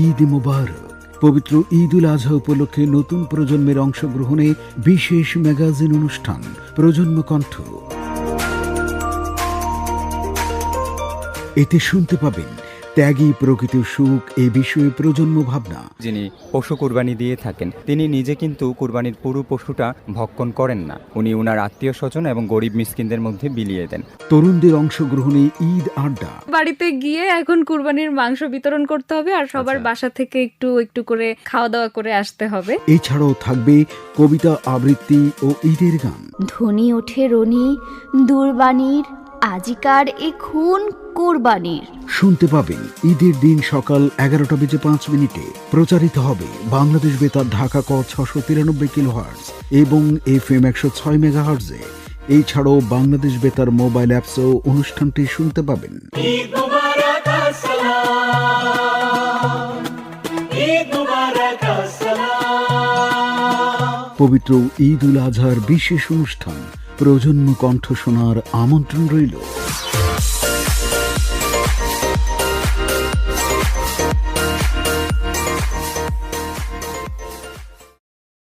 ঈদ মোবারক। পবিত্র ঈদ উল আজহা উপলক্ষে নতুন প্রজন্মের অংশগ্রহণে বিশেষ ম্যাগাজিন অনুষ্ঠান, প্রজন্ম কণ্ঠ। এতে শুনতে পাবেন ত্যাগী প্রকৃত সুখ এ বিষয়ে প্রজন্ম ভাবনা। যিনি পশু কুরবানি দিয়ে থাকেন তিনি নিজে কিন্তু কুরবানির পুরো পশুটা ভক্ষণ করেন না। উনি উনার আত্মীয় স্বজন এবং গরিব মিসকিনদের মধ্যে বিলিয়ে দেন। তরুণদের অংশগ্রহণে ঈদ আড্ডা। বাড়িতে গিয়ে এখন কুরবানির মাংস বিতরণ করতে হবে আর সবার আচ্ছা। বাসা থেকে একটু একটু করে খাওয়া দাওয়া করে আসতে হবে। এছাড়াও থাকবে কবিতা আবৃত্তি ও ঈদের গান। ধ্বনি ওঠে রনি দুর্বাণীর আজিকার এ খুন কোরবানির। শুনতে পাবেন ঈদের দিন সকাল এগারোটা বেজে পাঁচ মিনিটে প্রচারিত হবে বাংলাদেশ বেতার ঢাকা ক ছশো তিরানব্বই কিলো হার্টস এবং এফ এম একশো ছয় মেগা হার্টসে এছাড়াও বাংলাদেশ বেতার মোবাইল অ্যাপসেও অনুষ্ঠানটি শুনতে পাবেন। পবিত্র ঈদ উল আজহার বিশেষ অনুষ্ঠান প্রজন্ম কণ্ঠ শোনার আমন্ত্রণ রইল।